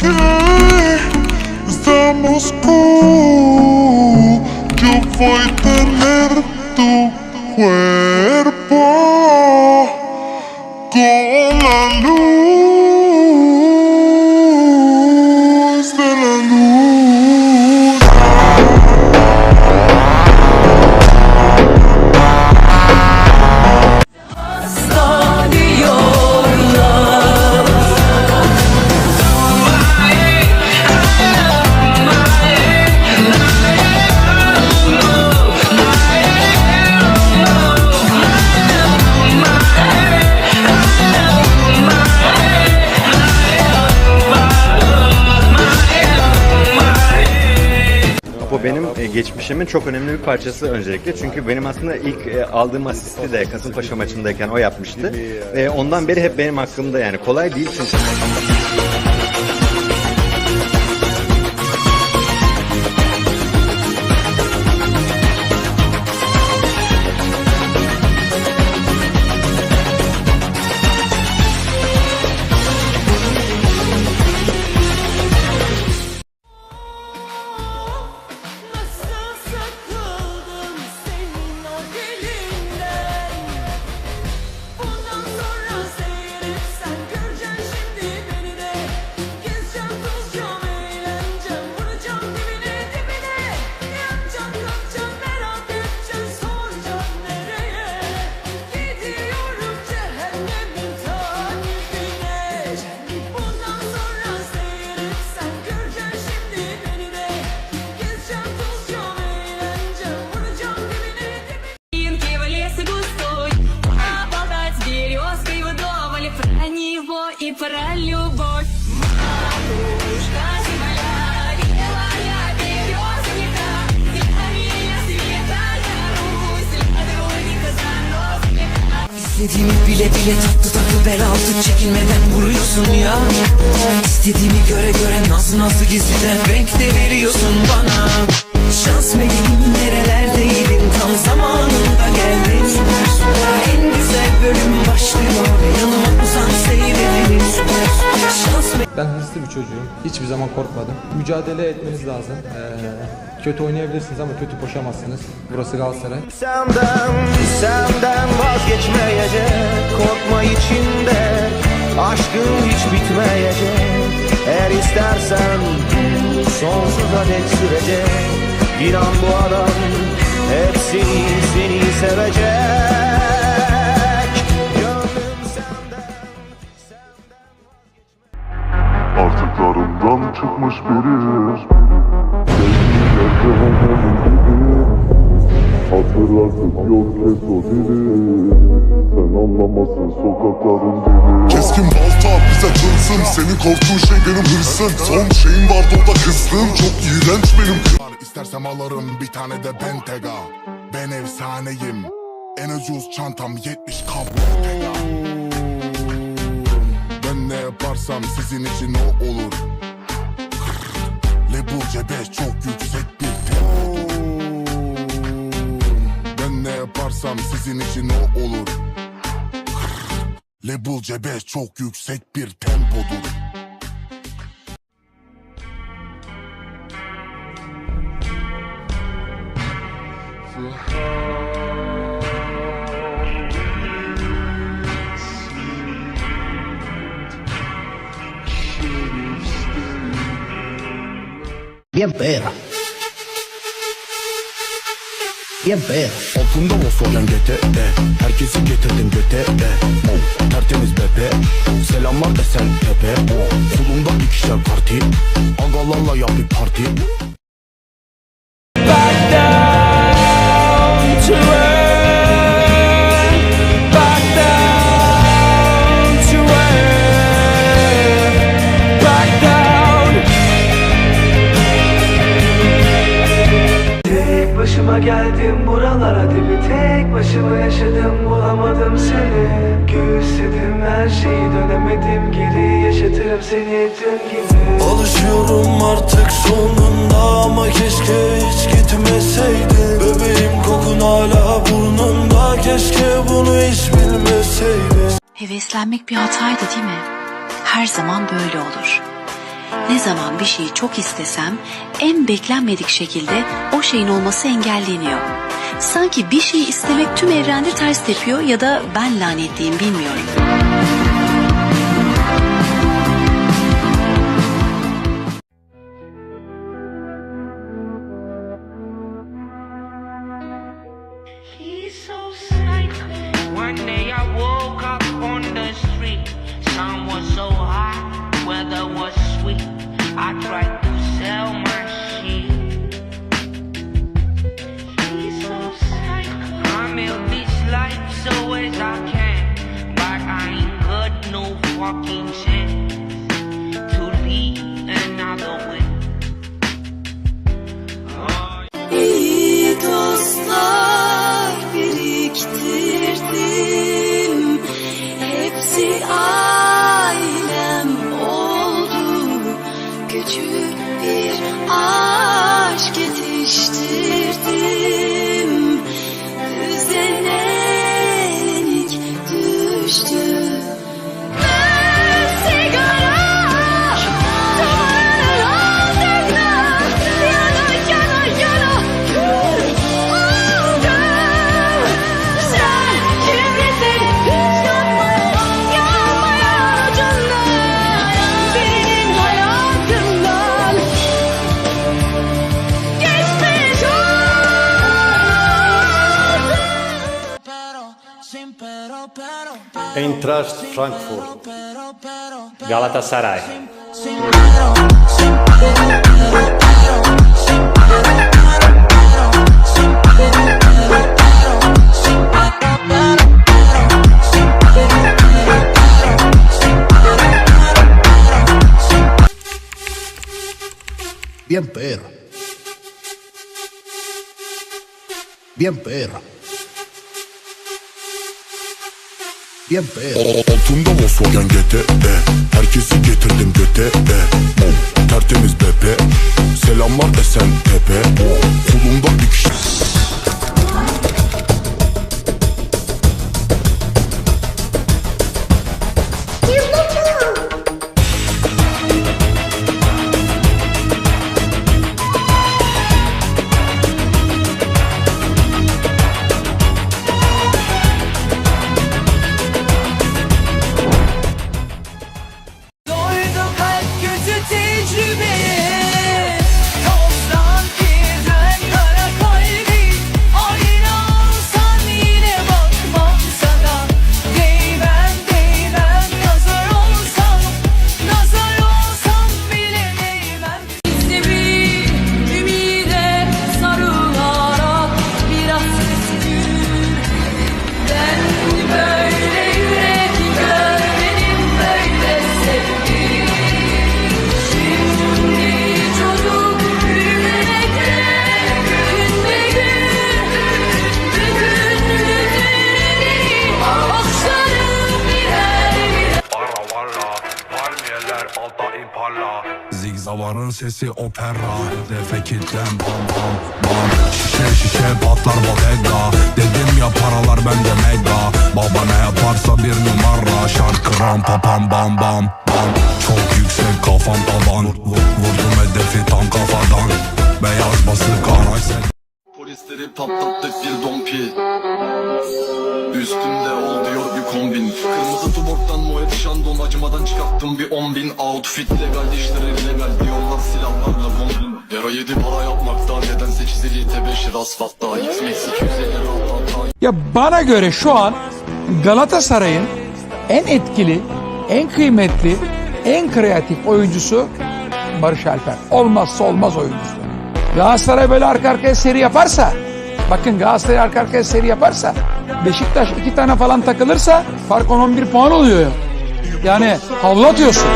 que estamos cool. Yo voy a tener tu cuerpo con la luz geçmişimin çok önemli bir parçası öncelikle. Çünkü benim aslında ilk e, aldığım asisti de Kasımpaşa maçındayken o yapmıştı. Ve ondan beri hep benim hakkımda yani. Kolay değil çünkü. İstediğimi bile bile tatlı tatlı bel altı çekilmeden vuruyorsun ya. İstediğimi göre göre nasıl nasıl gizliden renk de veriyorsun bana. Şans meleğim nerelerdeydin? Tam zamanında geldin. En güzel Ben hırslı bir çocuğum. Hiçbir zaman korkmadım. Mücadele etmeniz lazım. Ee, kötü oynayabilirsiniz ama kötü koşamazsınız. Burası Galatasaray. Senden, senden vazgeçmeyecek Korkma içinde Aşkın hiç bitmeyecek Eğer istersen Sonsuza dek sürecek İnan bu adam Hepsini seni sevecek Artıklarından çıkmış biri. Sevgiler cehennemin dibi Hatırlarsın yol kes o dili Sen anlamazsın sokakların dili. Keskin balta bize tılsım Senin korktuğun şey benim hırsım. Son şeyin vardı o da kızgın Çok iğrenç benim İstersem alırım bir tane de Bentega. Ben efsaneyim. En ucuz çantam 70 kablo yaparsam sizin için o olur. Label cebe çok yüksek bir tempo Ben ne yaparsam sizin için o olur. Label cebe çok yüksek bir tempodur Bien perra. Bien perra. Altında Volkswagen GT'de Herkesi getirdim göte oh, Tertemiz bepe Selamlar esen tepe oh, Solumda ikişer parti. Agalarla yap bir parti geldim buralara dibi Tek başıma yaşadım bulamadım seni Göğüsledim her şeyi dönemedim geri Yaşatırım seni dün gibi Alışıyorum artık sonunda ama keşke hiç gitmeseydin Bebeğim kokun hala burnumda keşke bunu hiç bilmeseydin Heveslenmek bir hataydı değil mi? Her zaman böyle olur. Ne zaman bir şeyi çok istesem en beklenmedik şekilde o şeyin olması engelleniyor. Sanki bir şeyi istemek tüm evrende ters tepiyor ya da ben lanetliyim bilmiyorum. Aşk yetiştirdim Eintracht Frankfurt Galatasaray Bien perra. Bien perra. Altında Volkswagen GT'e Herkesi getirdim göte e. Tertemiz bepe Selamlar esen tepe Zigzavarın sesi opera Hedefe kitlen bam bam bam. Şişe şişe patlar bodega. Dedim ya paralar bende mega. Baba ne yaparsa bir numara. Şarkı rampa pam bam bam bam. Çok yüksek kafam tavan Vur- Vurdum hedefi tam kafadan. Beyaz basık araç Polisleri patlattık bir dompi. Üstümde ol diyor kombin. Kırmızı tuborgdan Moet Chandon Acımadan çıkarttım bir on bin. Outfit Legal işler illegal diyorlar silahlarla kombin Yara yedi para yapmakta nedense çizili tebeşir asfaltta X-Max 250 rahat. Ya bana göre şu an Galatasaray'ın en etkili, en kıymetli, en kreatif oyuncusu Barış Alper. Olmazsa olmaz oyuncusu. Galatasaray böyle arka arkaya seri yaparsa, Bakın Galatasaray arka arkaya seri yaparsa Beşiktaş iki tane falan takılırsa fark 10-11 puan oluyor. Yani havlu atıyorsun.